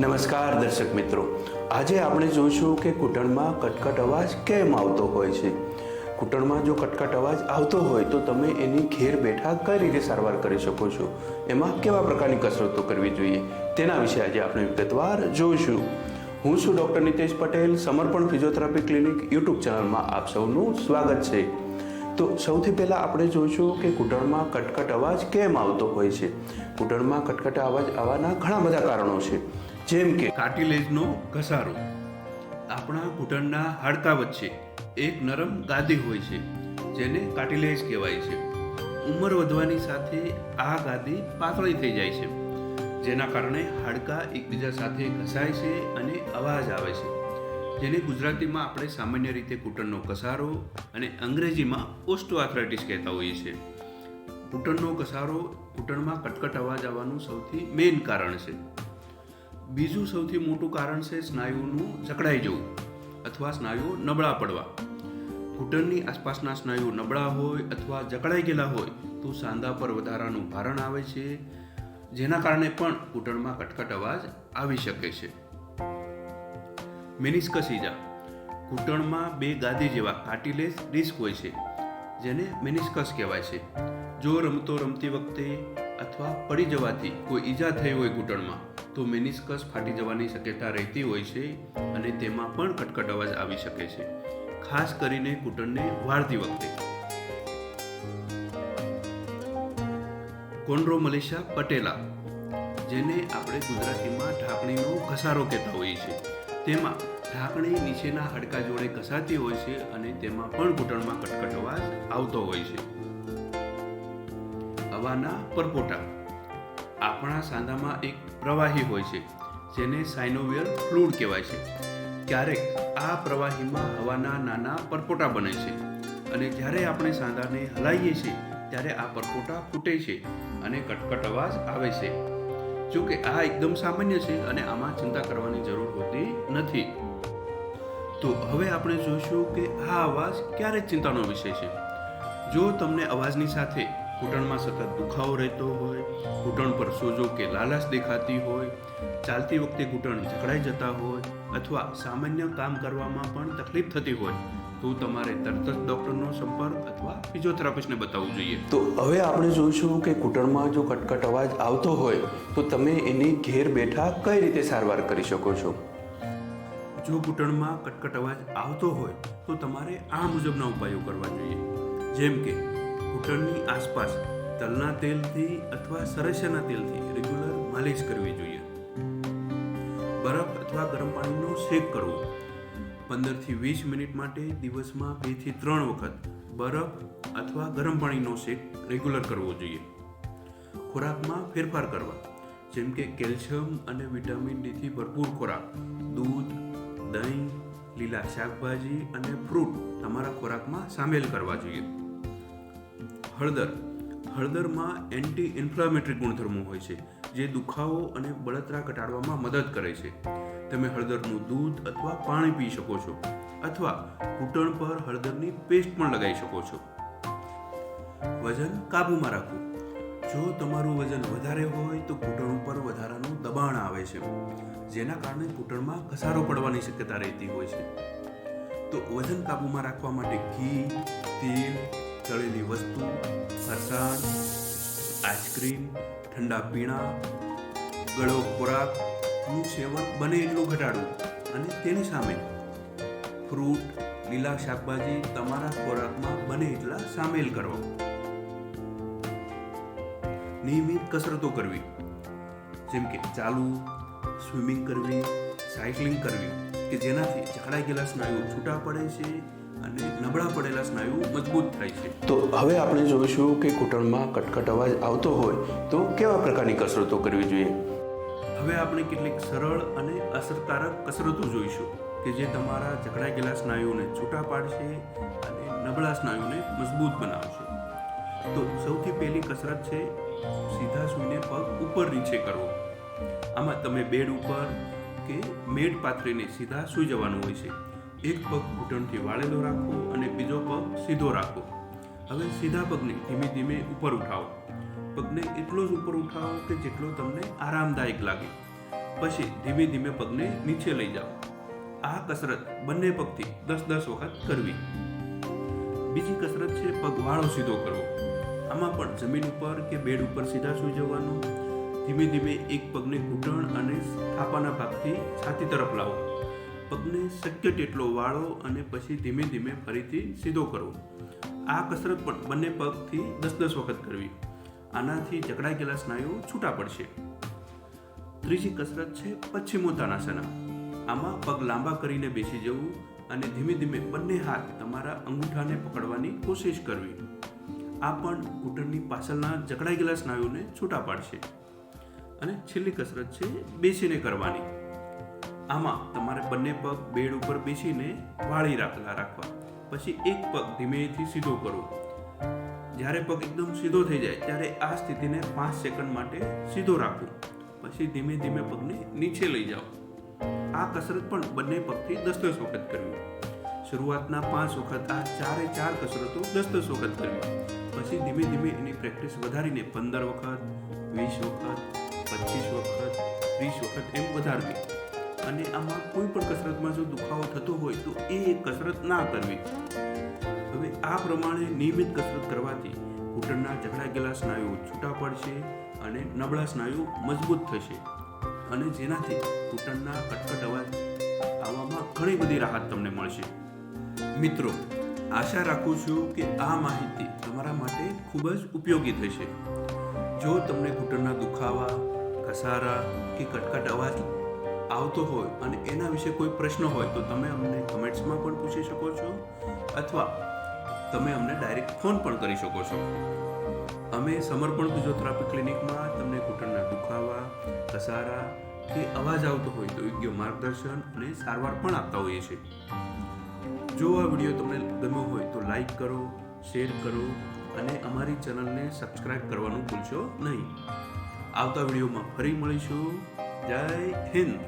નમસ્કાર દર્શક મિત્રો. આજે આપણે જોઈશું કે ઘૂંટણમાં કટકટ અવાજ કેમ આવતો હોય છે? ઘૂંટણમાં જો કટકટ અવાજ આવતો હોય તો તમે એની ઘેર બેઠા કઈ રીતે સારવાર કરી શકો છો? એમાં કેવા પ્રકારની કસરતો કરવી જોઈએ? તેના વિશે આજે આપણે વિગતવાર જોઈશું. હું છું ડૉક્ટર નિતેશ પટેલ, સમર્પણ ફિઝિયોથેરાપી ક્લિનિક યુટ્યુબ ચેનલમાં આપ સૌનું સ્વાગત છે. તો સૌથી પહેલાં આપણે જોઈશું કે ઘૂંટણમાં કટકટ અવાજ કેમ આવતો હોય છે? ઘૂંટણમાં કટકટ અવાજ આવવાના ઘણા બધા કારણો છે. જેમ કે કાર્ટિલેજનો ઘસારો. આપણા ઘૂંટણના હાડકા વચ્ચે એક નરમ ગાદી હોય છે, જેને કાર્ટિલેજ કહેવાય છે. ઉંમર વધવાની સાથે આ ગાદી પાતળી થઈ જાય છે, જેના કારણે હાડકા એકબીજા સાથે ઘસાય છે અને અવાજ આવે છે. જેને ગુજરાતીમાં આપણે સામાન્ય રીતે ઘૂંટણનો ઘસારો અને અંગ્રેજીમાં ઓસ્ટોઆથરાઇટિસ કહેતા હોઈએ છીએ. ઘૂંટણનો ઘસારો ઘૂંટણમાં કટકટ અવાજ આવવાનું સૌથી મેઇન કારણ છે. બીજું સૌથી મોટું કારણ છે સ્નાયુનું જકડાઈ જવું અથવા સ્નાયુઓ નબળા પડવા. ઘૂંટણની આસપાસના સ્નાયુઓ નબળા હોય અથવા જકડાઈ ગયેલા હોય તો સાંધા પર વધારાનું ભારણ આવે છે, જેના કારણે પણ ઘૂંટણમાં કટકટ અવાજ આવી શકે છે. મેનિસ્કસ ઈજા ઘૂંટણમાં બે ગાદી જેવા કાર્ટિલેજ ડિસ્ક હોય છે, જેને મેનિસ્કસ કહેવાય છે. જો રમતો રમતી વખતે અથવા પડી જવાથી કોઈ ઈજા થઈ હોય ઘૂંટણમાં તો મેનિસ્કસ ફાટી જવાની શક્યતા રહેતી હોય છે અને તેમાં પણ કટકટ અવાજ આવી શકે છે. ખાસ કરીને ઘૂંટણને વાળતી વખતે. કોન્ડ્રોમલેશિયા પટેલા, જેને આપણે ગુજરાતીમાં ઢાંકણીનો ઘસારો કહેતા હોઈએ છીએ. તેમાં ઢાંકણી નીચેના હાડકા જોડે ઘસાતી હોય છે અને તેમાં પણ ઘૂંટણમાં કટકટ અવાજ આવતો હોય છે. હવાના પરપોટા. આપણા સાંધામાં એક પ્રવાહી હોય છે, જેને સાઇનોવિયલ ફ્લુડ કહેવાય છે. ક્યારેક આ પ્રવાહીમાં હવાના નાના પરપોટા બને છે અને જ્યારે આપણે સાંધાને હલાવીએ છીએ, ત્યારે આ પરપોટા ફૂટે છે અને કટકટ અવાજ આવે છે. જો કે આ એકદમ સામાન્ય છે અને આમાં ચિંતા કરવાની જરૂર હોતી નથી. તો હવે આપણે જોઈશું કે આ અવાજ ક્યારે ચિંતાનો વિષય છે. જો તમને અવાજની સાથે ઘૂંટણમાં સતત દુખાવો રહેતો હોય ઘૂંટણ પર સોજો કે લાલાશ દેખાતી હોય ચાલતી વખતે ઘૂંટણ જકડાઈ જતા હોય અથવા સામાન્ય કામ કરવામાં પણ તકલીફ થતી હોય તો તમારે તરત જ ડૉક્ટરનો સંપર્ક અથવા ફિઝિયોથેરાપિસ્ટને બતાવવું જોઈએ. તો હવે આપણે જોઈશું કે ઘૂંટણમાં જો કટકટ અવાજ આવતો હોય તો તમે એની ઘેર બેઠા કઈ રીતે સારવાર કરી શકો છો? જો ઘૂંટણમાં કટકટ અવાજ આવતો હોય તો તમારે આ મુજબના ઉપાયો કરવા જોઈએ. જેમ કે ઘૂંટણની આસપાસ તલના તેલથી અથવા સરસેના તેલથી રેગ્યુલર માલિશ કરવી જોઈએ. બરફ અથવા ગરમ પાણીનો શેક કરવો. પંદરથી વીસ મિનિટ માટે દિવસમાં બેથી ત્રણ વખત બરફ અથવા ગરમ પાણીનો શેક રેગ્યુલર કરવો જોઈએ. ખોરાકમાં ફેરફાર કરવા. જેમ કે કેલ્શિયમ અને વિટામિન ડીથી ભરપૂર ખોરાક. દૂધ, દહીં, લીલા શાકભાજી અને ફ્રૂટ તમારા ખોરાકમાં સામેલ કરવા જોઈએ. હળદર. હળદરમાં એન્ટી ઇન્ફ્લામેટરી ગુણધર્મો હોય છે, જે દુખાવો અને બળતરા ઘટાડવામાં મદદ કરે છે. તમે હળદરનું દૂધ અથવા પાણી પી શકો છો, અથવા ઘૂંટણ પર હળદરની પેસ્ટ પણ લગાવી શકો છો. વજન કાબૂમાં રાખવું. જો તમારું વજન વધારે હોય તો ઘૂંટણ ઉપર વધારાનું દબાણ આવે છે, જેના કારણે ઘૂંટણમાં ઘસારો પડવાની શક્યતા રહેતી હોય છે. તો વજન કાબૂમાં રાખવા માટે ઘી, તેલ તળેલી વસ્તુ ફરસાણ આઈસ્ક્રીમ, ઠંડા પીણા, ગળો ખોરાકનું સેવન બને એટલું ઘટાડવું. અને તેની સામે ફ્રૂટ, લીલા શાકભાજી તમારા ખોરાકમાં બને એટલા સામેલ કરવા નિયમિત કસરતો કરવી. જેમ કે ચાલવું, સ્વિમિંગ કરવી, સાયકલિંગ કરવી, કે જેનાથી જકડાઈ ગયેલા સ્નાયુઓ છૂટા પડે છે અને નબળા પડેલા સ્નાયુ મજબૂત થાય છે. તો હવે આપણે જોઈશું કે ઘૂંટણમાં કટકટ અવાજ આવતો હોય તો કેવા પ્રકારની કસરતો કરવી જોઈએ? હવે આપણે કેટલીક સરળ અને અસરકારક કસરતો જોઈશું કે જે તમારા જકડાઈ ગયેલા સ્નાયુઓને છૂટા પાડશે અને નબળા સ્નાયુને મજબૂત બનાવશે. તો સૌથી પહેલી કસરત છે સીધા સૂઈને પગ ઉપર નીચે કરવો. આમાં તમે બેડ ઉપર કે મેડ પાથરીને સીધા સૂઈ જવાનું હોય છે. એક પગ ઘૂંટણથી વાળેલો રાખો અને બીજો પગ સીધો રાખો. હવે સીધા પગને ધીમે ધીમે ઉપર ઉઠાવો. પગને એટલો જ ઉપર ઉઠાવો કે જેટલો તમને આરામદાયક લાગે. પછી ધીમે ધીમે પગને નીચે લઈ જાઓ. આ કસરત બંને પગથી દસ દસ વખત કરવી. બીજી કસરત છે પગવાળો સીધો કરવો. આમાં પણ જમીન ઉપર કે બેડ ઉપર સીધા સૂઈ જવાનું. ધીમે ધીમે એક પગને ઘૂંટણ અને થાપાના ભાગથી છાતી તરફ લાવો. પગને શક્ય તેટલો વાળો અને પછી ધીમે ધીમે ફરીથી સીધો કરવો. આ કસરત પણ બંને પગથી દસ દસ વખત કરવી. આનાથી જકડાઈ ગયેલા સ્નાયુઓ છૂટા પડશે. ત્રીજી કસરત છે પશ્ચિમો તાનાસના આમાં પગ લાંબા કરીને બેસી જવું અને ધીમે ધીમે બંને હાથ તમારા અંગૂઠાને પકડવાની કોશિશ કરવી. આ પણ ઘૂંટણની પાછળના જકડાઈ ગયેલા સ્નાયુઓને છૂટા પાડશે. અને છેલ્લી કસરત છે બેસીને કરવાની. આમાં તમારે બંને પગ બેડ ઉપર બેસીને વાળી રાખલા રાખવા. પછી એક પગ ધીમેથી સીધો કરવો જ્યારે પગ એકદમ સીધો થઈ જાય, ત્યારે આ સ્થિતિને પાંચ સેકન્ડ માટે સીધો રાખો. પછી ધીમે ધીમે પગને નીચે લઈ જાઓ. આ કસરત પણ બંને પગથી દસ દસ વખત કરવી. શરૂઆતના પાંચ વખત આ ચારે ચાર કસરતો દસ દસ વખત કરવી. પછી ધીમે ધીમે એની પ્રેક્ટિસ વધારીને પંદર વખત, વીસ વખત, પચીસ વખત, ત્રીસ વખત એમ વધારવી. અને આમાં કોઈ પણ કસરતમાં જો દુખાવો થતો હોય તો એ કસરત ના કરવી. હવે આ પ્રમાણે નિયમિત કસરત કરવાથી ઘૂંટણના જકડા ગયેલા સ્નાયુઓ છૂટા પડશે અને નબળા સ્નાયુ મજબૂત થશે. અને જેનાથી ઘૂંટણના કટકટ અવાજ આવવામાં ઘણી બધી રાહત તમને મળશે. મિત્રો, આશા રાખું છું કે આ માહિતી તમારા માટે ખૂબ જ ઉપયોગી થશે. જો તમને ઘૂંટણના દુખાવા, ઘસારા કે કટકટ અવાજ આવતો હોય અને એના વિશે કોઈ પ્રશ્ન હોય તો તમે અમને કમેન્ટ્સમાં પણ પૂછી શકો છો અથવા તમે અમને ડાયરેક્ટ ફોન પણ કરી શકો છો. અમે સમર્પણ ફિઝિયોથેરાપી ક્લિનિકમાં તમને ઘૂંટણના દુખાવા ઘસારા કે અવાજ આવતો હોય તો યોગ્ય માર્ગદર્શન અને સારવાર પણ આપતા હોઈએ છીએ. જો આ વીડિયો તમને ગમ્યો હોય તો લાઈક કરો, શેર કરો અને અમારી ચેનલને સબસ્ક્રાઇબ કરવાનું ભૂલશો નહીં. આવતા વિડીયોમાં ફરી મળીશું. જય હિન્દ.